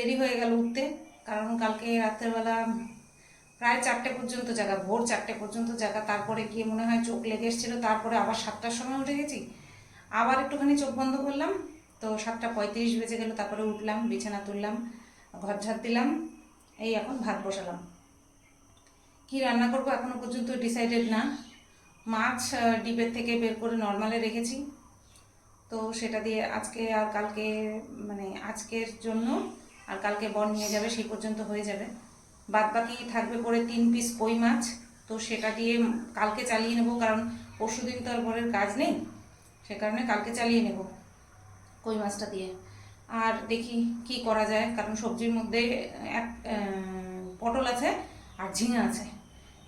দেরি হয়ে গেল উঠতে। কারণ কালকে রাত্রেবেলা প্রায় চারটে পর্যন্ত জায়গা, ভোর চারটে পর্যন্ত জায়গা। তারপরে গিয়ে মনে হয় চোখ লেগে এসেছিল, তারপরে আবার সাতটার সময় উঠে গেছি। আবার একটুখানি চোখ বন্ধ করলাম। তো সাতটা পঁয়ত্রিশ বেজে গেল, তারপরে উঠলাম, বিছানা তুললাম, ঘর ঝাড় দিলাম, এই এখন ভাত বসালাম। কি রান্না করব এখনও পর্যন্ত ডিসাইডেড না। মাছ ডিপের থেকে বের করে নর্মালে রেখেছি। তো সেটা দিয়ে আজকে আর কালকে মানে আজকের জন্য আর কালকে বন নিয়ে যাবে, সেই পর্যন্ত হয়ে যাবে। বাদ বাকি থাকবে পরে তিন পিস কই মাছ, তো সেটা দিয়ে কালকে চালিয়ে নেব, কারণ পরশু দিন তো আর বরের কাজ নেই, সে কারণে কালকে চালিয়ে নেব কই মাছটা দিয়ে। আর দেখি কি করা যায়, কারণ সবজির মধ্যে এক পটল আছে আর ঝিঙা আছে।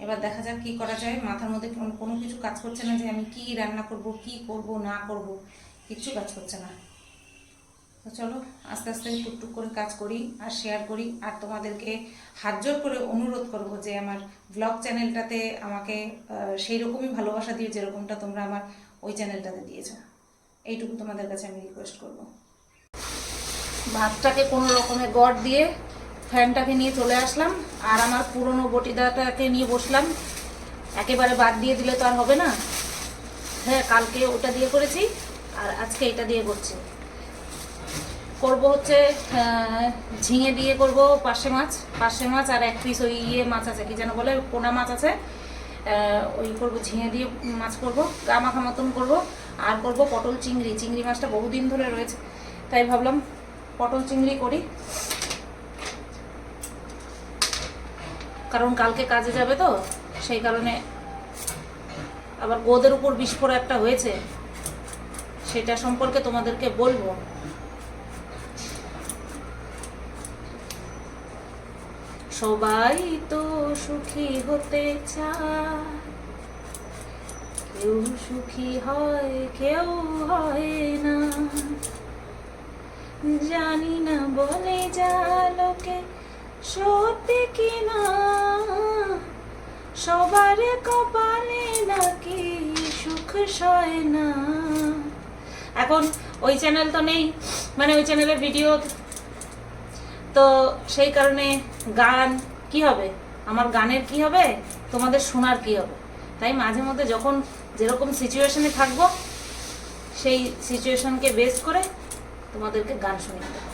এবার দেখা যাক কি করা যায়, মাথার মধ্যে কোনো- কোনো কিছু কাজ করছে না যে আমি কি রান্না করব, কি করব, না করব, কিচ্ছু কাজ করছে না। তো চলো, আস্তে আস্তে টুকটুক করে কাজ করি আর শেয়ার করি। আর তোমাদেরকে হাত জোর করে অনুরোধ করব যে আমার ব্লগ চ্যানেলটাতে আমাকে সেই রকমই ভালোবাসা দিও যেরকমটা তোমরা আমার ওই চ্যানেলটাতে দিয়েছ। এইটুকু তোমাদের কাছে আমি রিকোয়েস্ট করব। ভাতটাকে কোনো রকমে গড় দিয়ে ফ্যানটাকে নিয়ে চলে আসলাম আর আমার পুরনো বটিদাটাকে নিয়ে বসলাম। একেবারে বাদ দিয়ে দিলে তো আর হবে না। হ্যাঁ কালকে ওটা দিয়ে করেছি আর আজকে এটা দিয়ে করছি। করব হচ্ছে ঝিঙে দিয়ে করব পার্শে মাছ পার্শে মাছ আর এক পিস ওই ইয়ে মাছ আছে, কি যেন বলে, পোনা মাছ আছে। ওই করব ঝিঙে দিয়ে মাছ করব, গা মাখা মতন করব। আর করব পটল চিংড়ি চিংড়ি মাছটা বহুদিন ধরে রয়েছে, তাই ভাবলাম পটল চিংড়ি করি। কারণ কালকে কাজে যাবে তো, সেই কারণে আবার গোদের উপর বিস্ফোরণ একটা হয়েছে, সেটা সম্পর্কে তোমাদেরকে বলব। সবাই তো সুখী হতে চায়। কেউ সুখী হয়, কেউ হয় না। জানি না বলে যা লোকে সত্যি কি না সবার কপালে নাকি সুখ সয় না। এখন ওই চ্যানেল তো নেই। মানে ওই চ্যানেলের ভিডিও তো সেই কারণে গান কি হবে? আমার গানের কি হবে? তোমাদের শোনার কি হবে? তাই মাঝে মধ্যে যখন যেরকম সিচুয়েশনে থাকব, সেই সিচুয়েশনকে বেস করে তোমাদেরকে গান শুনিয়ে দেবো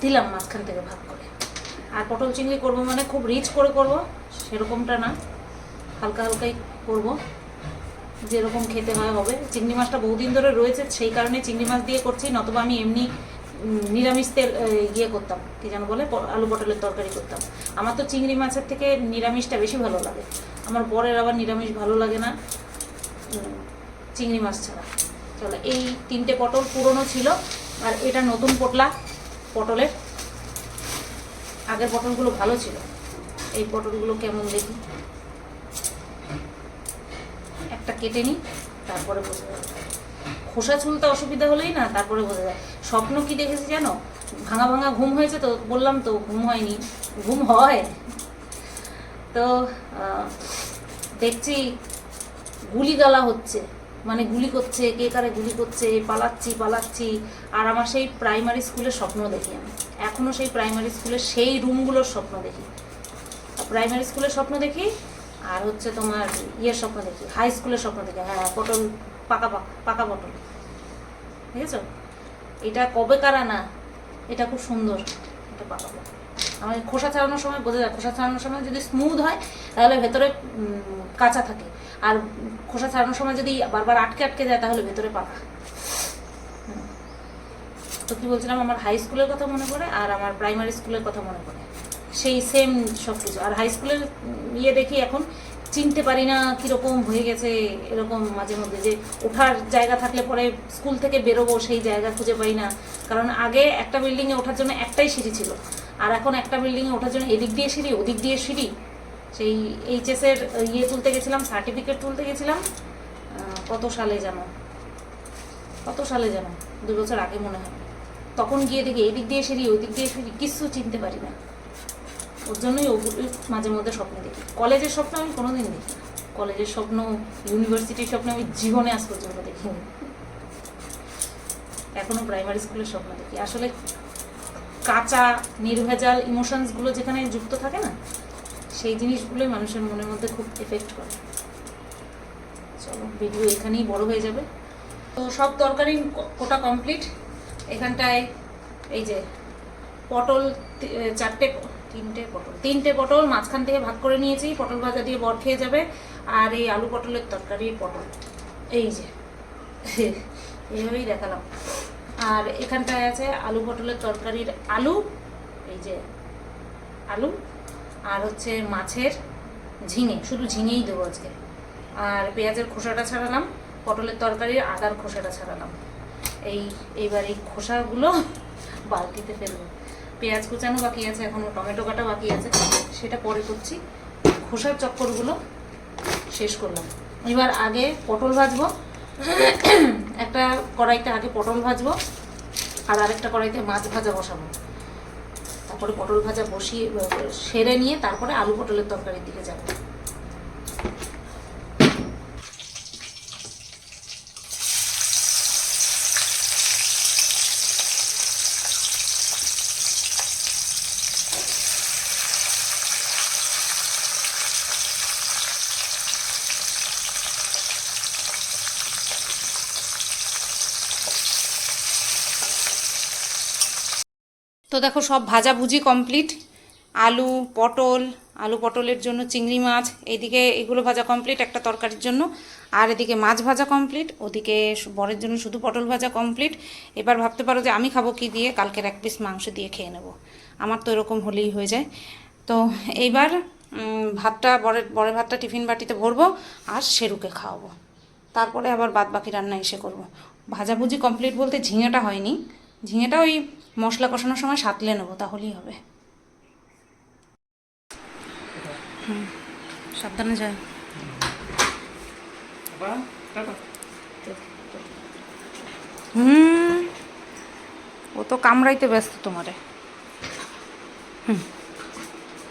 দিলাম মাঝখান থেকে ভাগ করে। আর পটল চিংড়ি করব মানে খুব রিচ করে করব, সেরকমটা না। হালকা হালকাই করব। যেরকম খেতে হয় হবে। চিংড়ি মাছটা বহুদিন ধরে রয়েছে, সেই কারণে চিংড়ি মাছ দিয়ে করছি, নতুবা আমি এমনি নিরামিষ তেল ইয়ে করতাম, কি যেন বলে আলু পটলের তরকারি করতাম। আমার তো চিংড়ি মাছের থেকে নিরামিষটা বেশি ভালো লাগে। আমার বরের আবার নিরামিষ ভালো লাগে না চিংড়ি মাছ ছাড়া। চলো, এই তিনটে পটল পুরনো ছিল, আর এটা নতুন পটলা পটলের। আগের পটলগুলো ভালো ছিল। এই পটলগুলো কেমন দেখি? একটা কেটে নিই, তারপরে বোঝা যায় খোসা চুলতে অসুবিধা হলেই না, তারপরে বোঝা যায়। স্বপ্ন কি দেখেছি জানো? ভাঙা ভাঙা ঘুম হয়েছে তো, বললাম তো ঘুম হয়নি। ঘুম হয়। তো দেখছি গুলি গালা হচ্ছে। মানে গুলি করছে, কে কারে গুলি করছে, পালাচ্ছি পালাচ্ছি। আর আমার সেই প্রাইমারি স্কুলের স্বপ্ন দেখি আমি। এখনও সেই প্রাইমারি স্কুলের সেই রুমগুলোর স্বপ্ন দেখি। প্রাইমারি স্কুলের স্বপ্ন দেখি আর হচ্ছে তোমার ইয়ের স্বপ্ন দেখি হাই স্কুলের স্বপ্ন দেখি হ্যাঁ পটল, পাকা পাকা পাকা ঠিক আছে এটা কবে কারা না, এটা খুব সুন্দর এটা পাকা পটল। আমার খোসা ছাড়ানোর সময় বোঝা যায়, খোসা ছাড়ানোর সময় যদি স্মুথ হয়, তাহলে ভেতরে কাঁচা থাকে। আর খোসা ছাড়ানোর সময় যদি বারবার আটকে আটকে যায়, তাহলে ভেতরে পাকা। তো কি বলছিলাম? আমার হাই স্কুলের কথা মনে পড়ে আর আমার প্রাইমারি স্কুলের কথা মনে পড়ে। সেই সেম সব কিছু। আর হাই স্কুলের ইয়ে দেখি এখন চিনতে পারি না কীরকম হয়ে গেছে, এরকম মাঝে মধ্যে যে ওঠার জায়গা থাকলে পরে স্কুল থেকে বেরোবো সেই জায়গা খুঁজে পাই না। কারণ আগে একটা বিল্ডিংয়ে ওঠার জন্য একটাই সিঁড়ি ছিল। আর এখন একটা বিল্ডিংয়ে ওঠার জন্য এদিক দিয়ে সিঁড়ি, ওদিক দিয়ে সিঁড়ি। সেই এইচএসের ইয়ে তুলতে গেছিলাম সার্টিফিকেট তুলতে গেছিলাম। কত সালে যেন? কত সালে যেন? দু বছর আগে মনে হয়। তখন গিয়ে দেখি এদিক দিয়ে সিঁড়ি, ওদিক দিয়ে সিঁড়ি, কিছু চিনতে পারি না। ওর জন্যই ওগুলো মাঝে মধ্যে স্বপ্ন দেখি। কলেজের স্বপ্ন আমি কোনোদিন দেখি কলেজের স্বপ্ন, ইউনিভার্সিটির স্বপ্ন আমি জীবনে আজ পর্যন্ত দেখিনি। এখনও প্রাইমারি স্কুলের স্বপ্ন দেখি। আসলে কাঁচা, নির্ভেজাল ইমোশনসগুলো যেখানে যুক্ত থাকে না, সেই জিনিসগুলোই মানুষের মনের মধ্যে খুব এফেক্ট করে। চলো ভিডিও এখানেই বড় হয়ে যাবে। তো সব তরকারি কোটা কমপ্লিট এখানটায় এই যে, পটল চারটে তিনটে পটল। তিনটে পটল মাঝখান থেকে ভাগ করে নিয়েছি, পটল ভাজা দিয়ে বর খেয়ে যাবে, আর এই আলু পটলের তরকারি পটল। এই যে, এইভাবেই দেখালাম। আর এখানটায় আছে আলু পটলের তরকারির আলু, এই যে আলু, আর হচ্ছে মাছের ঝিঙে, শুধু ঝিঙেই দেবো আজকে। আর পেঁয়াজের খোসাটা ছাড়ালাম, পটলের তরকারির আদার খোসাটা ছাড়ালাম। এই, এইবার এই খোসাগুলো বালতিতে ফেলব। পেঁয়াজ কুচানো বাকি আছে এখনও টমেটো কাটা বাকি আছে, সেটা পরে করছি। খোসার চক্করগুলো শেষ করলাম। এবার আগে পটল ভাজবো। একটা কড়াইতে আগে পটল ভাজবো, আর আরেকটা কড়াইতে মাছ ভাজা বসাবো। তারপরে পটল ভাজা বসিয়ে, সেরে নিয়ে তারপরে আলু পটলের তরকারির দিকে যাব। তো দেখো সব ভাজাভুজি কমপ্লিট আলু, পটল, আলু পটলের জন্য চিংড়ি মাছ এইদিকে এগুলো ভাজা কমপ্লিট একটা তরকারির জন্য। আর এদিকে মাছ ভাজা কমপ্লিট ওদিকে বরের জন্য শুধু পটল ভাজা কমপ্লিট এবার ভাবতে পারো যে আমি খাব কি দিয়ে? কালকের এক পিস মাংস দিয়ে খেয়ে নেব। আমার তো এরকম হলেই হয়ে যায়। তো এইবার ভাতটা বরের বরের ভাতটা টিফিন বাটিতে ভরবো আর সেরুকে খাওয়াবো। তারপরে আবার বাদ বাকি রান্না এসে করব। ভাজাভুজি কমপ্লিট বলতে ঝিঙেটা হয়নি। ঝিঙেটা ওই মশলা কষানোর সময় সাতলে নেব, তাহলেই হবে। হুম, সাবধানে যায় হুম, ও তো কামড়াইতে ব্যস্ত তোমারে।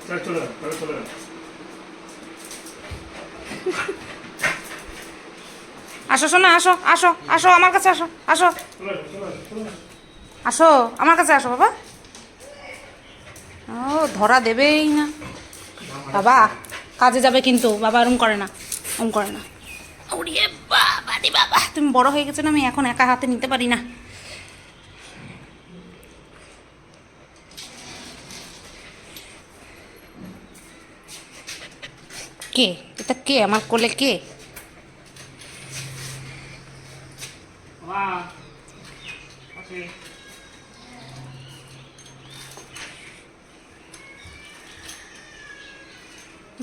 যা। আসো শোনা আসো আসো আসো, আমার কাছে আসো আসো। আসো আমার কাছে আসো বাবা। ও ধরা দেবেই না। বাবা কাজে যাবে কিন্তু বাবা এরম করে না ওম করে না। ওরিয়ে বাবা রে বাবা। তুমি বড় হয়ে গেছো না আমি এখন একা হাতে নিতে পারি না। কে? এটা কে? আমার কোলে কে?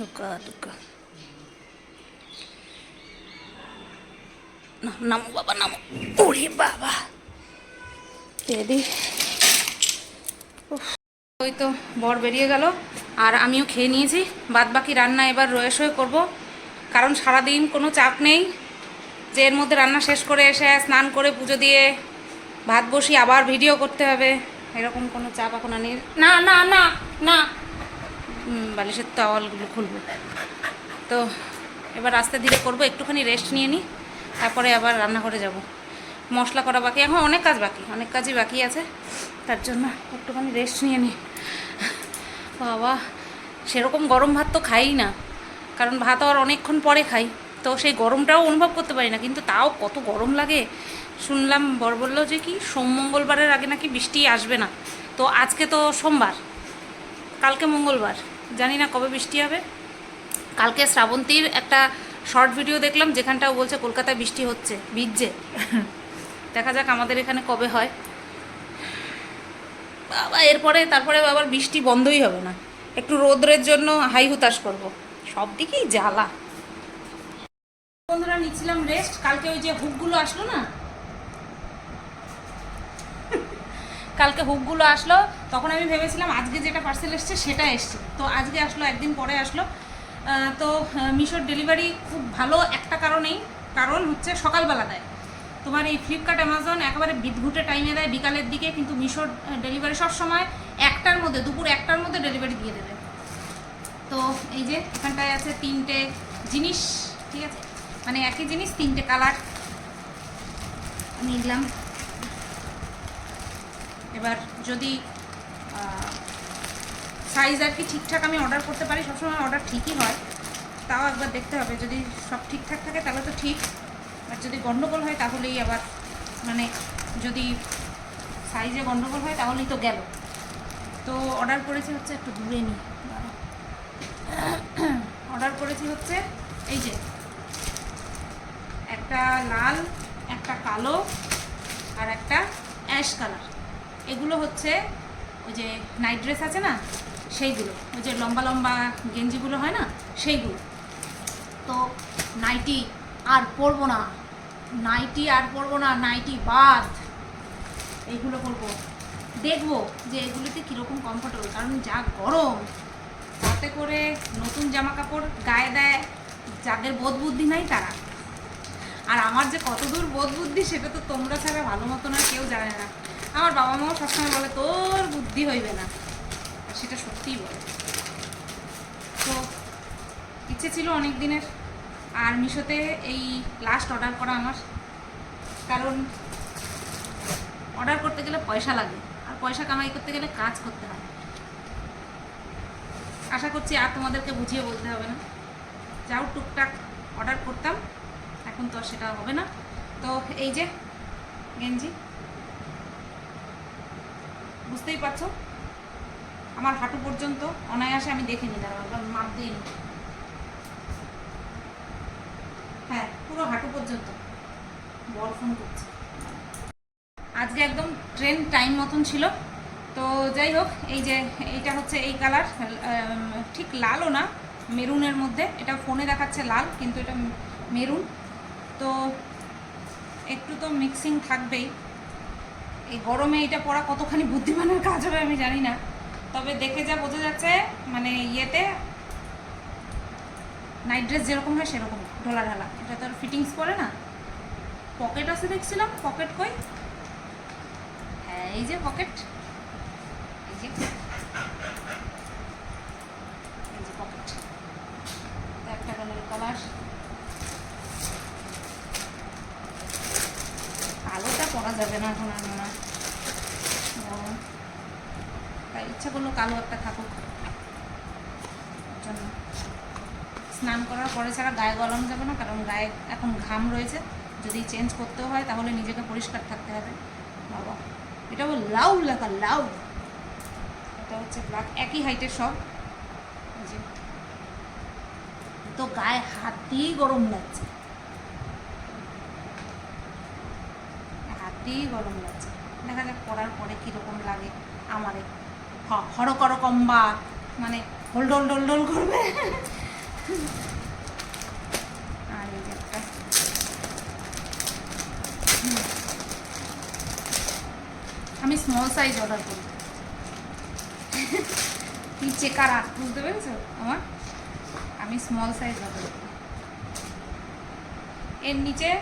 দুকা দুকা না নামো বাবা নামো ওরে বাবা রেডি ওই তো বর বেরিয়ে গেল। আর আমিও খেয়ে নিয়েছি। বাদ বাকি রান্না এবার রয়ে শয়ে করব। কারণ সারাদিন কোনো চাপ নেই। যে এর মধ্যে রান্না শেষ করে এসে স্নান করে পুজো দিয়ে ভাত বসি আবার ভিডিও করতে হবে। এরকম কোনো চাপ এখন আর নেই। না না না না। বালিশের তাওয়ালগুলো খুলবো। তো এবার আস্তে ধীরে করব, একটুখানি রেস্ট নিয়ে নিই তারপরে আবার রান্নাঘরে যাব। মশলা করা বাকি, এখন অনেক কাজ বাকি, অনেক কাজই বাকি আছে, তার জন্য একটুখানি রেস্ট নিয়ে নিই বাবা, সেরকম গরম ভাত তো খাই না, কারণ ভাত আর অনেকক্ষণ পরে খাই, তো সেই গরমটাও অনুভব করতে পারি না, কিন্তু তাও কত গরম লাগে। শুনলাম বর বলল যে কি, সোম মঙ্গলবারের আগে নাকি বৃষ্টি আসবে না, তো আজকে তো সোমবার, কালকে মঙ্গলবার। জানি না কবে বৃষ্টি হবে। কালকে শ্রাবন্তীর একটা শর্ট ভিডিও দেখলাম যেখানটাও বলছে কলকাতায় বৃষ্টি হচ্ছে ভিজছে। দেখা যাক আমাদের এখানে কবে হয়। বাবা এরপরে তারপরে আবার বৃষ্টি বন্ধই হবে না। একটু রোদ্রের জন্য হাই হুতাশ করব। সব দিকেই জ্বালা। বন্ধুরা নিচ্ছিলাম রেস্ট কালকে ওই যে হুকগুলো আসলো না কালকে হুকগুলো আসলো, তখন আমি ভেবেছিলাম আজকে যেটা পার্সেল এসছে সেটা এসছে। তো আজকে আসলো, একদিন পরে আসলো। তো মিশোর ডেলিভারি খুব ভালো একটা কারণেই, কারণ হচ্ছে সকালবেলা দেয়। তোমার এই ফ্লিপকার্ট অ্যামাজন একেবারে বিদঘুটে টাইমে দেয় বিকালের দিকে, কিন্তু মিশোর ডেলিভারি সব সময় একটার মধ্যে, দুপুর একটার মধ্যে ডেলিভারি দিয়ে দেবে। তো এই যে, এখানটায় আছে তিনটে জিনিস, ঠিক আছে? মানে একই জিনিস, তিনটে কালার নিলাম। এবার যদি সাইজ আর কি ঠিকঠাক আমি অর্ডার করতে পারি, সবসময় অর্ডার ঠিকই হয়। তাও একবার দেখতে হবে, যদি সব ঠিকঠাক থাকে তাহলে তো ঠিক। আর যদি গণ্ডগোল হয় তাহলেই আবার মানে যদি সাইজে গণ্ডগোল হয় তাহলেই তো গেল। তো অর্ডার করেছি হচ্ছে একটু দূরে নিই অর্ডার করেছি হচ্ছে, এই যে, একটা লাল, একটা কালো আর একটা অ্যাশ কালার এগুলো হচ্ছে ওই যে নাইট ড্রেস আছে না, সেইগুলো। ওই যে লম্বা লম্বা গেঞ্জিগুলো হয় না, সেইগুলো। তো নাইটি আর পরবো না। নাইটি আর পরবো না নাইটি বাদ এইগুলো পরবো। দেখব যে এগুলোতে কীরকম কমফোর্টেবল কারণ যা গরম, তাতে করে নতুন জামা কাপড় গায়ে দেয়, যাদের বোধ বুদ্ধি নাই তারা। আর আমার যে কতদূর বোধ বুদ্ধি, সেটা তো তোমরা ছাড়া ভালো মতন আর কেউ জানে না। আমার বাবা মাও সবসময় বলে, তোর বুদ্ধি হইবে না। সেটা সত্যিই বলে। তো ইচ্ছে ছিল অনেক দিনের আর মিশোতে এই লাস্ট অর্ডার করা আমার। কারণ অর্ডার করতে গেলে পয়সা লাগে। আর পয়সা কামাই করতে গেলে কাজ করতে হয়। আশা করছি আর তোমাদেরকে বুঝিয়ে বলতে হবে না। যাও, টুকটাক অর্ডার করতাম। এখন তো সেটা হবে না। তো এই যে, গেঞ্জি। বুঝতেই পারছ? আমার হাঁটু পর্যন্ত অনায়াসে আমি দেখে নিলাম একবার মাপ দিয়ে নিই হ্যাঁ পুরো হাঁটু পর্যন্ত। বল ফোন করছে। আজকে একদম ট্রেন টাইম মতন ছিল। তো যাই হোক, এই যে এইটা হচ্ছে এই কালার ঠিক লালও না, মেরুনের মধ্যে। এটা ফোনে দেখাচ্ছে লাল, কিন্তু এটা মেরুন। তো একটু তো মিক্সিং থাকবেই। এই গরমে এটা পরা কতখানি বুদ্ধিমানের কাজ হবে আমি জানি না। তবে দেখে যা বোঝা যাচ্ছে মানে ইয়েতে নাইট ড্রেস যেরকম হয় সেরকম, ঢোলা ঢালা। এটা তো ফিটিংস করে না। পকেট আছে দেখছিলাম পকেট কই? হ্যাঁ এই যে পকেট এই যে এই যে পকেট একটা কালার কালোটা পরা যাবে না, এখন আর গরম। তাই ইচ্ছা করল কালো একটা থাকুক। জন্য। স্নান করার পরে ছাড়া গায়ে গলানো যাবে না, কারণ গায়ে এখন ঘাম রয়েছে। যদি চেঞ্জ করতেও হয়, তাহলে নিজেকে পরিষ্কার থাকতে হবে। বাবা, এটা হলো লাউ লেখা, লাউ। এটা হচ্ছে ব্ল্যাক একই হাইটের সব। তো গায়ে হাত দিয়েই গরম লাগছে। দিয়েই গরম লাগছে। দেখা যাক পরার পরে কীরকম লাগে আমারে। হ- হড় কম্বা মানে হোল ডোল ডোল করবে। আর এই একটা। আমি স্মল সাইজ অর্ডার করি। কি চেকার কারা বুঝতে পেরেছ? আমার? আমি স্মল সাইজ অর্ডার করি। এর নিচে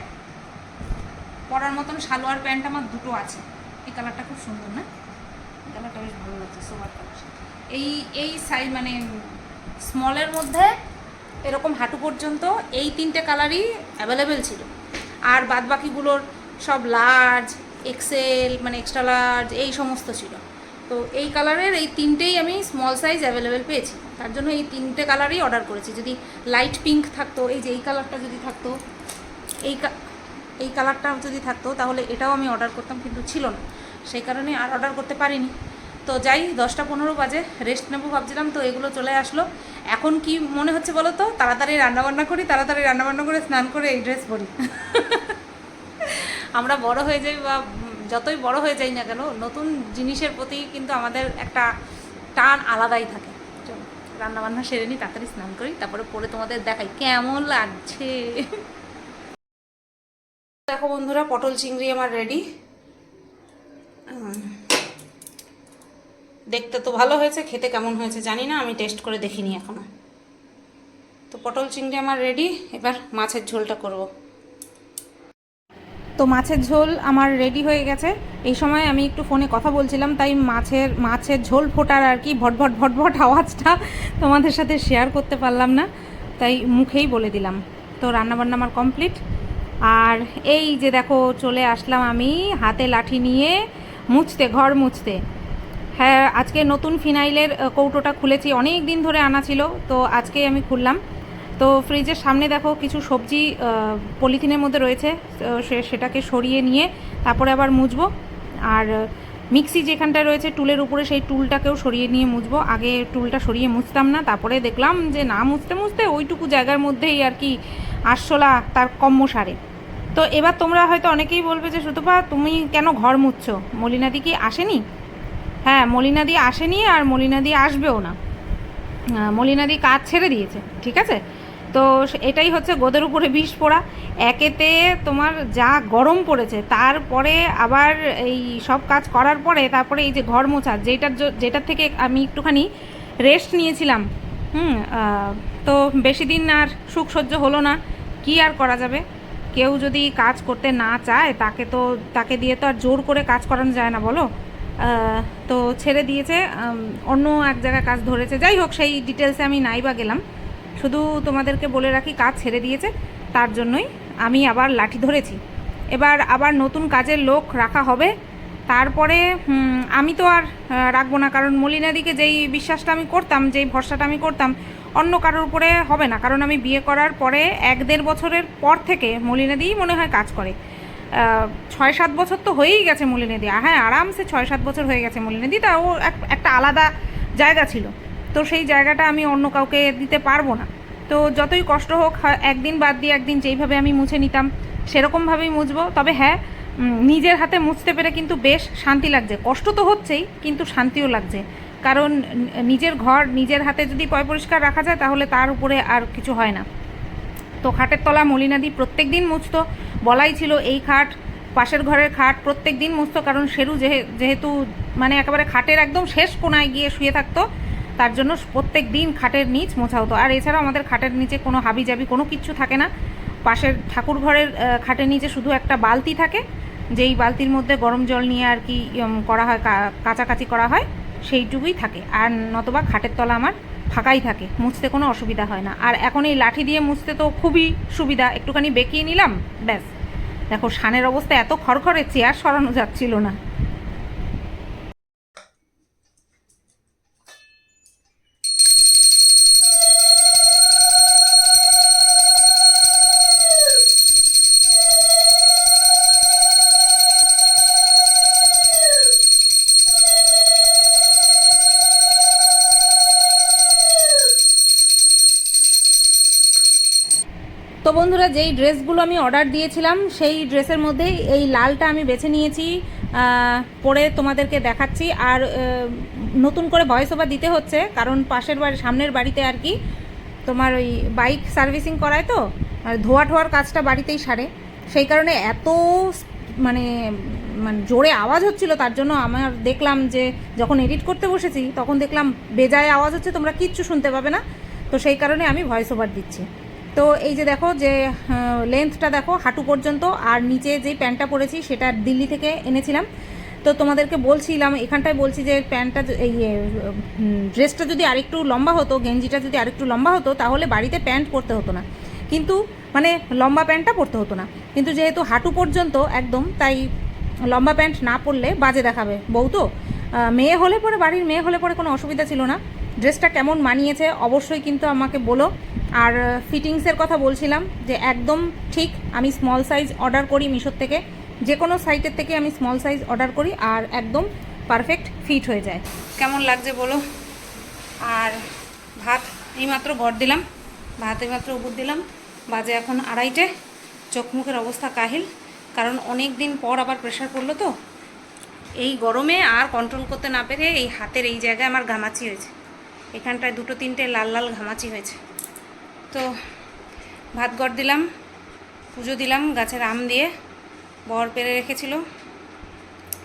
পরার মতন সালোয়ার প্যান্ট আমার দুটো আছে। এই কালারটা খুব সুন্দর, না? এই কালারটা বেশ ভালো লাগছে, সোবার কালার। এই এই সাইজ মানে স্মলের মধ্যে এরকম হাঁটু পর্যন্ত এই তিনটে কালারই অ্যাভেলেবেল ছিল। আর বাদ বাকিগুলোর সব লার্জ এক্সেল মানে এক্সট্রা লার্জ এই সমস্ত ছিল। তো এই কালারের এই তিনটেই আমি স্মল সাইজ অ্যাভেলেবেল পেয়েছি। তার জন্য এই তিনটে কালারই অর্ডার করেছি। যদি লাইট পিঙ্ক থাকতো, এই যে এই কালারটা যদি থাকতো, এই এই কালারটা যদি থাকতো, তাহলে এটাও আমি অর্ডার করতাম, কিন্তু ছিল না। সেই কারণে আর অর্ডার করতে পারিনি। তো যাই, দশটা পনেরো বাজে রেস্ট নেব ভাবছিলাম, তো এগুলো চলে আসলো। এখন কি মনে হচ্ছে বলো তো? তাড়াতাড়ি রান্নাবান্না করি, তাড়াতাড়ি রান্নাবান্না করে স্নান করে এই ড্রেস পরি। আমরা বড় হয়ে যাই বা যতই বড় হয়ে যাই না কেন, নতুন জিনিসের প্রতি কিন্তু আমাদের একটা টান আলাদাই থাকে। রান্নাবান্না সেরে নিই তাড়াতাড়ি স্নান করি, তারপরে পরে তোমাদের দেখাই, কেমন লাগছে? দেখো বন্ধুরা, পটল চিংড়ি আমার রেডি দেখতে তো ভালো হয়েছে, খেতে কেমন হয়েছে জানি না, আমি টেস্ট করে দেখিনি এখনও। তো পটল চিংড়ি আমার রেডি এবার মাছের ঝোলটা করব। তো মাছের ঝোল আমার রেডি হয়ে গেছে। এই সময় আমি একটু ফোনে কথা বলছিলাম, তাই মাছের মাছের ঝোল ফোটার আর কি ভটভট ভটভট আওয়াজটা তোমাদের সাথে শেয়ার করতে পারলাম না, তাই মুখেই বলে দিলাম। তো রান্নাবান্না আমার কমপ্লিট আর এই যে দেখো, চলে আসলাম আমি হাতে লাঠি নিয়ে মুছতে, ঘর মুছতে। হ্যাঁ আজকে নতুন ফিনাইলের কৌটোটা খুলেছি, অনেক দিন ধরে আনা ছিল, তো আজকেই আমি খুললাম। তো ফ্রিজের সামনে দেখো, কিছু সবজি পলিথিনের মধ্যে রয়েছে সে- সেটাকে সরিয়ে নিয়ে তারপরে আবার মুছবো। আর মিক্সি যেখানটায় রয়েছে, টুলের উপরে সেই টুলটাকেও সরিয়ে নিয়ে মুছবো। আগে টুলটা সরিয়ে মুছতাম না, তারপরে দেখলাম যে না, মুছতে মুছতে ওইটুকু জায়গার মধ্যেই আর কি আরশোলা তার কম্ম সারে তো এবার তোমরা হয়তো অনেকেই বলবে যে, সুতপা, তুমি কেন ঘর মুছছো? মলিনাদি কি আসেনি? হ্যাঁ মলিনাদি আসেনি আর মলিনাদি আসবেও না। মলিনাদি কাজ ছেড়ে দিয়েছে, ঠিক আছে? তো এটাই হচ্ছে গোদের উপরে বিষ পোড়া। একেতে তোমার যা গরম পড়েছে, তারপরে আবার এই সব কাজ করার পরে তারপরে এই যে ঘর মোছা, যেটার যেটার থেকে আমি একটুখানি রেস্ট নিয়েছিলাম, হুম তো বেশি দিন আর সুখ সহ্য হলো না। কি আর করা যাবে? কেউ যদি কাজ করতে না চায়, তাকে তো, তাকে দিয়ে তো আর জোর করে কাজ করানো যায় না, বলো? তো ছেড়ে দিয়েছে অন্য এক জায়গায় কাজ ধরেছে। যাই হোক, সেই ডিটেলসে আমি নাই বা গেলাম। শুধু তোমাদেরকে বলে রাখি, কাজ ছেড়ে দিয়েছে, তার জন্যই আমি আবার লাঠি ধরেছি। এবার আবার নতুন কাজের লোক রাখা হবে। তারপরে আমি তো আর রাখব না, কারণ মলিনাদিকে যেই বিশ্বাসটা আমি করতাম, যেই ভরসাটা আমি করতাম অন্য কারোর উপরে হবে না। কারণ আমি বিয়ে করার পরে এক দেড় বছরের পর থেকে মলিনাদিই মনে হয় কাজ করে। ছয় সাত বছর তো হয়েই গেছে মলিনাদি। হ্যাঁ আরামসে ছয় সাত বছর হয়ে গেছে মলিনাদি। তা ও এক- একটা আলাদা জায়গা ছিল। তো সেই জায়গাটা আমি অন্য কাউকে দিতে পারব না। তো যতই কষ্ট হোক একদিন বাদ দিয়ে একদিন যেইভাবে আমি মুছে নিতাম, সেরকমভাবেই মুছবো। তবে হ্যাঁ নিজের হাতে মুছতে পেরে কিন্তু বেশ শান্তি লাগছে। কষ্ট তো হচ্ছেই, কিন্তু শান্তিও লাগছে। কারণ নিজের ঘর নিজের হাতে যদি পয় পরিষ্কার রাখা যায়, তাহলে তার উপরে আর কিছু হয় না। তো খাটের তলা মলিনাদি প্রত্যেক দিন মুছতো। বলাই ছিল এই খাট, পাশের ঘরের খাট প্রত্যেক দিন মুছতো, কারণ সেরু যেহে, যেহেতু মানে একেবারে খাটের একদম শেষ কোনায় গিয়ে শুয়ে থাকতো, তার জন্য প্রত্যেক দিন খাটের নিচ মোছা হতো। আর এছাড়াও আমাদের খাটের নিচে কোনো হাবি জাবি কোনো কিচ্ছু থাকে না। পাশের ঠাকুর ঘরের খাটের নিচে শুধু একটা বালতি থাকে, যেই বালতির মধ্যে গরম জল নিয়ে আর কি করা হয় কাচাকাচি করা হয়। সেইটুকুই থাকে। আর নতবা খাটের তলা আমার ফাঁকাই থাকে, মুছতে কোনো অসুবিধা হয় না। আর এখন এই লাঠি দিয়ে মুছতে তো খুবই সুবিধা, একটুখানি বেঁকিয়ে নিলাম, ব্যাস। দেখো সানের অবস্থা এত খড়খড়ে, চেয়ার সরানো যাচ্ছিল না। বন্ধুরা, যেই ড্রেসগুলো আমি অর্ডার দিয়েছিলাম, সেই ড্রেসের মধ্যেই এই লালটা আমি বেছে নিয়েছি পরে তোমাদেরকে দেখাচ্ছি। আর নতুন করে ভয়েস ওভার দিতে হচ্ছে, কারণ পাশের বাড়ি, সামনের বাড়িতে আর কি, তোমার ওই বাইক সার্ভিসিং করায় তো, আর ধোয়া ঠোয়ার কাজটা বাড়িতেই সারে। সেই কারণে এত মানে মানে জোরে আওয়াজ হচ্ছিল, তার জন্য আমার দেখলাম যে, যখন এডিট করতে বসেছি, তখন দেখলাম বেজায় আওয়াজ হচ্ছে, তোমরা কিচ্ছু শুনতে পাবে না। তো সেই কারণে আমি ভয়েস ওভার দিচ্ছি। তো এই যে দেখো যে লেন্থটা দেখো, হাঁটু পর্যন্ত, আর নিচে যেই প্যান্টটা পরেছি সেটা দিল্লি থেকে এনেছিলাম। তো তোমাদেরকে বলছিলাম, এখানটায় বলছি যে প্যান্টটা য- এই ড্রেসটা যদি আরেকটু লম্বা হতো, গেঞ্জিটা যদি আরেকটু লম্বা হতো, তাহলে বাড়িতে প্যান্ট পরতে হতো না। কিন্তু মানে লম্বা প্যান্টটা পরতে হতো না। কিন্তু যেহেতু হাঁটু পর্যন্ত একদম, তাই লম্বা প্যান্ট না পরলে বাজে দেখাবে। বউ তো মেয়ে হলে পরে, বাড়ির মেয়ে হলে পরে কোনো অসুবিধা ছিল না। ড্রেসটা কেমন মানিয়েছে, অবশ্যই কিন্তু আমাকে বলো। আর ফিটিংসের কথা বলছিলাম যে একদম ঠিক আমি স্মল সাইজ অর্ডার করি মিশোর থেকে। যে কোনো সাইটের থেকে আমি স্মল সাইজ অর্ডার করি আর একদম পারফেক্ট ফিট হয়ে যায়। কেমন লাগছে বলো? আর ভাত এইমাত্র গড় দিলাম, ভাত এইমাত্র উপর দিলাম, বাজে এখন আড়াইটে। চোখ মুখের অবস্থা কাহিল, কারণ অনেক দিন পর আবার প্রেশার পড়ল তো। এই গরমে আর কন্ট্রোল করতে না পেরে এই হাতের এই জায়গায় আমার ঘামাচি হয়েছে। এখানটায় দুটো তিনটে লাল লাল ঘামাচি হয়েছে। তো ভাত গড় দিলাম, পুজো দিলাম, গাছের আম দিয়ে। বর পেরে রেখেছিল।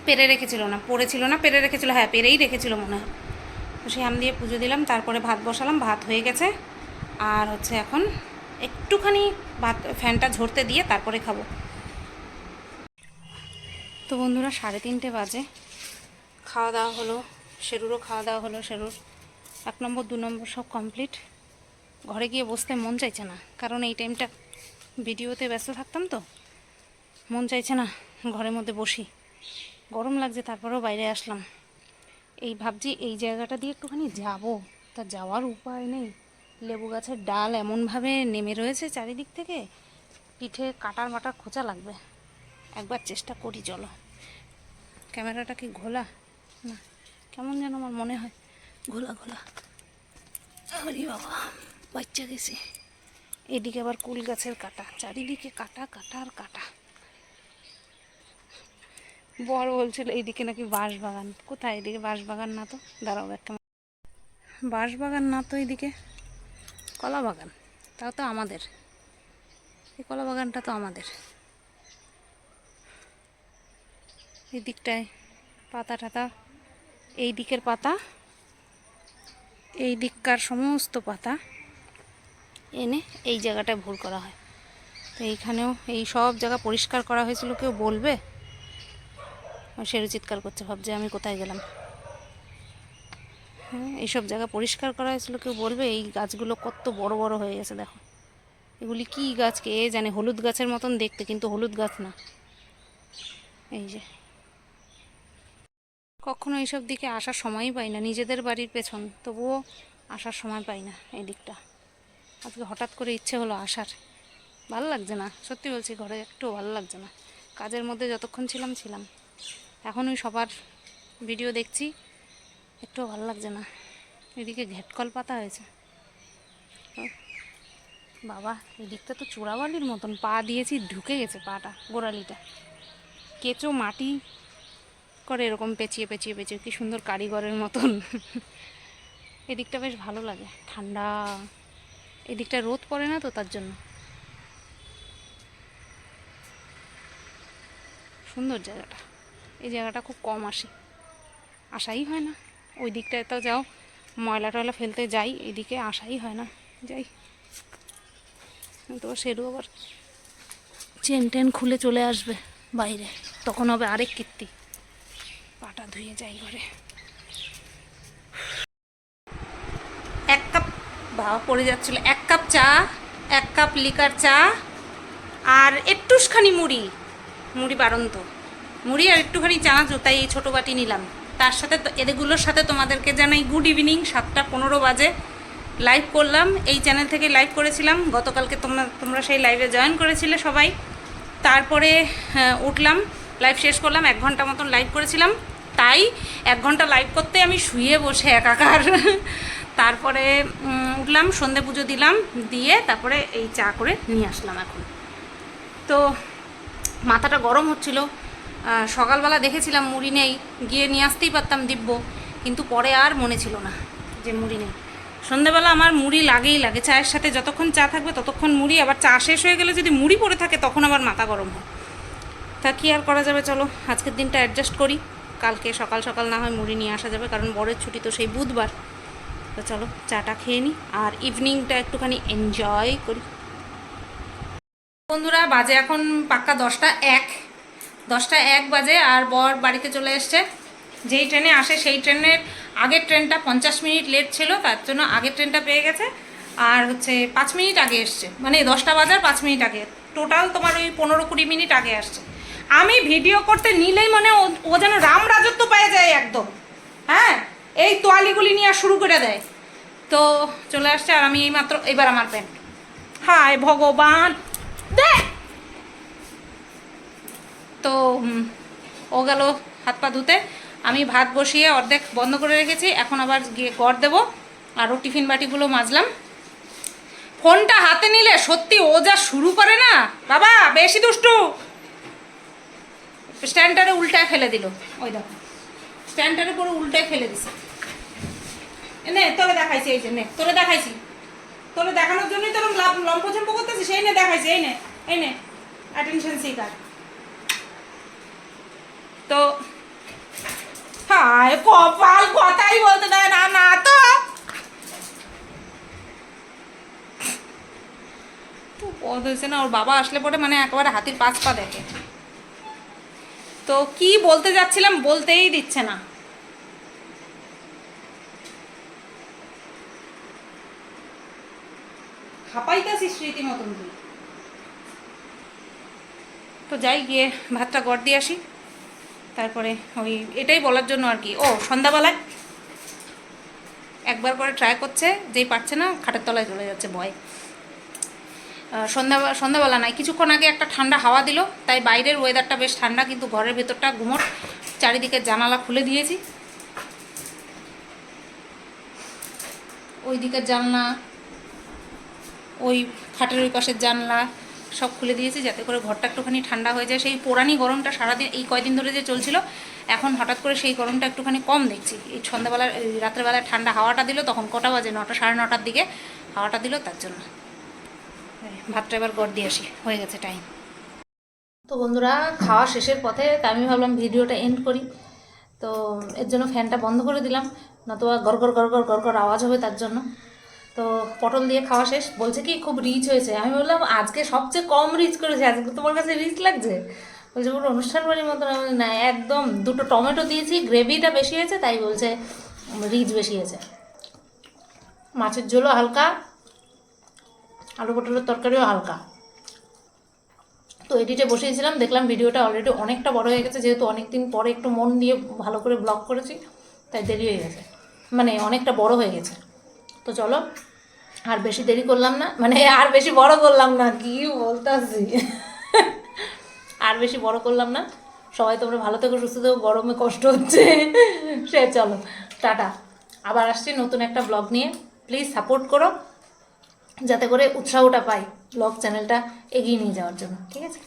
পেরে রেখেছিল না, পড়েছিল না, পেরে রেখেছিল হ্যাঁ পেরেই রেখেছিল মনে হয়। তো সেই আম দিয়ে পুজো দিলাম, তারপরে ভাত বসালাম, ভাত হয়ে গেছে। আর হচ্ছে এখন একটুখানি ভাত, ফ্যানটা ঝরতে দিয়ে তারপরে খাব। তো বন্ধুরা, সাড়ে তিনটে বাজে। খাওয়া দাওয়া হলো শেরুরও খাওয়া দাওয়া হলো শেরুর এক নম্বর, দু নম্বর সব কমপ্লিট ঘরে গিয়ে বসতে মন চাইছে না, কারণ এই টাইমটা ভিডিওতে ব্যস্ত থাকতাম তো। মন চাইছে না, ঘরের মধ্যে বসি। গরম লাগছে, তারপরেও বাইরে আসলাম। এই ভাবছি এই জায়গাটা দিয়ে একটুখানি যাব, তা যাওয়ার উপায় নেই। লেবু গাছের ডাল এমনভাবে নেমে রয়েছে চারিদিক থেকে, পিঠে কাটার মাটার খোঁচা লাগবে। একবার চেষ্টা করি, চলো। ক্যামেরাটা কি ঘোলা? না, কেমন যেন আমার মনে হয়। ঘোলা ঘোলা। আরে বাবা, বাচ্চা গেছে। এদিকে আবার কুল গাছের কাটা, চারিদিকে কাটা কাটা আর কাটা। বড় বলছিল এইদিকে নাকি বাঁশ বাগান কোথায় এদিকে বাঁশ বাগান না তো? দাঁড়াও একটা বাঁশ বাগান না তো এদিকে? কলা বাগান তাও তো আমাদের। এই কলা বাগানটা তো আমাদের। এই দিকটায় পাতা টাতা, এই দিকের পাতা এই দিককার সমস্ত পাতা এনে এই জায়গাটায় ভুল করা হয়। তো এইখানেও এই সব জায়গা পরিষ্কার করা হয়েছিল, কেউ বলবে? সেরু চিৎকার করছে, ভাবছে আমি কোথায় গেলাম। হ্যাঁ এইসব জায়গা পরিষ্কার করা হয়েছিল, কেউ বলবে? এই গাছগুলো কত বড় বড় হয়ে গেছে, দেখো। এগুলি কি গাছ? কে জানে? হলুদ গাছের মতন দেখতে, কিন্তু হলুদ গাছ না। এই যে। কখনো এইসব দিকে আসার সময়ই পাই না। নিজেদের বাড়ির পেছন, তবুও আসার সময় পাই না এই দিকটা আজকে হঠাৎ করে ইচ্ছে হলো আসার। ভালো লাগছে না, সত্যি বলছি ঘরে একটু ভালো লাগছে না। কাজের মধ্যে যতক্ষণ ছিলাম ছিলাম। এখন ওই সবার ভিডিও দেখছি, একটুও ভালো লাগছে না। এদিকে ঘেটকল পাতা হয়েছে। বাবা এই দিকটা তো চোরাবালির মতন। পা দিয়েছি, ঢুকে গেছে পাটা, গোড়ালিটা। কেঁচো, মাটি করে এরকম পেঁচিয়ে পেঁচিয়ে পেঁচিয়ে, কি সুন্দর কারিগরের মতন। এদিকটা বেশ ভালো লাগে, ঠান্ডা। এদিকটা রোদ পড়ে না তো তার জন্য? সুন্দর জায়গাটা। এই জায়গাটা খুব কম আসে। আসাই হয় না। ওই দিকটায় তো যাও, ময়লা টয়লা ফেলতে যাই, এদিকে আসাই হয় না। যাই। তো সেরু আবার চেন টেন খুলে চলে আসবে বাইরে। তখন হবে আরেক কীর্তি। পাটা ধুয়ে যাই ঘরে। এক কাপ, বাবা পড়ে যাচ্ছিল। এক কাপ চা, এক কাপ লিকার চা আর একটুখানি মুড়ি মুড়ি বাড়ন্ত। মুড়ি আর একটুখানি চানাচুর তাই এই ছোটো বাটি নিলাম। তার সাথে এগুলোর সাথে তোমাদেরকে জানাই গুড ইভিনিং, সাতটা পনেরো বাজে। লাইভ করলাম, এই চ্যানেল থেকে লাইভ করেছিলাম। গতকালকে তোমরা তোমরা সেই লাইভে জয়েন করেছিলে সবাই। তারপরে উঠলাম, লাইভ শেষ করলাম, এক ঘণ্টা মতন লাইভ করেছিলাম। তাই এক ঘণ্টা লাইভ করতে আমি শুয়ে বসে একাকার। তারপরে উঠলাম, সন্ধে পুজো দিলাম, দিয়ে তারপরে এই চা করে নিয়ে আসলাম এখন। তো মাথাটা গরম হচ্ছিল। সকালবেলা দেখেছিলাম মুড়ি নেই, গিয়ে নিয়ে আসতেই পারতাম দিব্য, কিন্তু পরে আর মনে ছিল না যে মুড়ি নেই। সন্ধেবেলা আমার মুড়ি লাগেই লাগে, চায়ের সাথে যতক্ষণ চা থাকবে ততক্ষণ মুড়ি, আবার চা শেষ হয়ে গেলে যদি মুড়ি পড়ে থাকে তখন আবার মাথা গরম হয়। তা কি আর করা যাবে, চলো, আজকের দিনটা অ্যাডজাস্ট করি। কালকে সকাল সকাল না হয় মুড়ি নিয়ে আসা যাবে, কারণ বরের ছুটি তো সেই বুধবার। তো চলো, চাটা খেয়ে নিই আর ইভিনিংটা একটুখানি এনজয় করি। বন্ধুরা, বাজে এখন পাক্কা দশটা এক। দশটা এক বাজে, আর বর বাড়িতে চলে এসছে। যেই ট্রেনে আসে সেই ট্রেনের আগের ট্রেনটা পঞ্চাশ মিনিট লেট ছিল, তার জন্য আগের ট্রেনটা পেয়ে গেছে। আর হচ্ছে পাঁচ মিনিট আগে এসছে। মানে দশটা বাজার পাঁচ মিনিট আগে। টোটাল তোমার ওই পনেরো কুড়ি মিনিট আগে আসছে। আমি ভিডিও করতে নিলেই মানে ও- যেন রাম রাজত্ব পেয়ে যায় একদম। হ্যাঁ? এই তোয়ালিগুলি নিয়ে শুরু করে দেয়। তো চলে আসছে আর আমি এইমাত্র এবার আমার প্যান্ট হায় ভগবান! দেখ তো ও গেল হাত পা ধুতে। আমি ভাত বসিয়ে অর্ধেক বন্ধ করে রেখেছি। এখন আবার গিয়ে গড় দেবো। আরও টিফিন বাটিগুলো মাজলাম। ফোনটা হাতে নিলে সত্যি ও যা শুরু করে না। বাবা, বেশি দুষ্টু! স্ট্যান্ডারে উল্টায় ফেলে দিল। ওই দেখো। স্ট্যান্ডারে পুরো উল্টায় ফেলে দিছে। নে তোরে দেখাইছি এই যে নে তোরে দেখাইছি। তোরে দেখানোর জন্যই তোর লম্পচম্প করতেছি সেই নে দেখাইছি এই নে এই নে অ্যাটেনশন সিকার তো হায় কপাল কথাই বলতে দেয় না না তো। তো পদ হয়েছে না ওর বাবা আসলে পরে মানে একেবারে হাতির পাঁচ পা দেখে। তো কি বলতে যাচ্ছিলাম বলতেই দিচ্ছে না। তো যাই গিয়ে ভাতটা গড় দিয়ে আসি। তারপরে ওই এটাই বলার জন্য আর কি। ও সন্ধ্যাবেলায় একবার করে ট্রাই করছে যেই পারছে না খাটের তলায় চলে যাচ্ছে আহ, সন্ধ্যা সন্ধ্যাবেলা নাই। কিছুক্ষণ আগে একটা ঠান্ডা হাওয়া দিল, তাই বাইরের ওয়েদারটা বেশ ঠান্ডা, কিন্তু ঘরের ভেতরটা গুমট চারিদিকে জানালা খুলে দিয়েছি। ওই দিকের জানলা, ওই খাটের ওই পাশের জানলা সব খুলে দিয়েছি, যাতে করে ঘরটা একটুখানি ঠান্ডা হয়ে যায়। সেই পোড়ানি গরমটা সারাদিন, এই কয়দিন ধরে যে চলছিল, এখন হঠাৎ করে সেই গরমটা একটুখানি কম দেখছি। এই সন্ধ্যাবেলার রাত্রেবেলায় ঠান্ডা হাওয়াটা দিল, তখন কটা বাজে? নটা, সাড়ে নটার দিকে হাওয়াটা দিল, তার জন্য। ভাতটা এবার গড় দিয়ে আসি, হয়ে গেছে টাইম তো বন্ধুরা, খাওয়া শেষের পথে তা আমি ভাবলাম ভিডিওটা এন্ড করি। তো এর জন্য ফ্যানটা বন্ধ করে দিলাম, নতুবা গড় গড় গড় গড় গড় গড় আওয়াজ হবে তার জন্য। তো পটল দিয়ে খাওয়া শেষ, বলছে কি খুব রিচ হয়েছে। আমি বললাম, আজকে সবচেয়ে কম রিচ করেছে, আজকে তোমার কাছে রিচ লাগছে? বলছে পুরো অনুষ্ঠান বাড়ির মতন আমি না, একদম দুটো টমেটো দিয়েছি গ্রেভিটা বেশি হয়েছে, তাই বলছে রিচ বেশি হয়েছে। মাছের ঝোলও হালকা আলু পটলের তরকারিও হালকা। তো এডিটে বসিয়েছিলাম, দেখলাম ভিডিওটা অলরেডি অনেকটা বড় হয়ে গেছে, যেহেতু অনেক দিন পরে একটু মন দিয়ে ভালো করে ব্লগ করেছি, তাই দেরি হয়ে গেছে। মানে অনেকটা বড় হয়ে গেছে। তো চলো, আর বেশি দেরি করলাম না মানে আর বেশি বড় করলাম না, কি বলতেছি? আর বেশি বড় করলাম না। সবাই তোমরা ভালো থেকো, সুস্থ থেকো, গরমে কষ্ট হচ্ছে। সে চলো, টাটা। আবার আসছি নতুন একটা ব্লগ নিয়ে। প্লিজ সাপোর্ট করো। যাতে করে উৎসাহটা পাই ব্লগ চ্যানেলটা এগিয়ে নিয়ে যাওয়ার জন্য ঠিক আছে?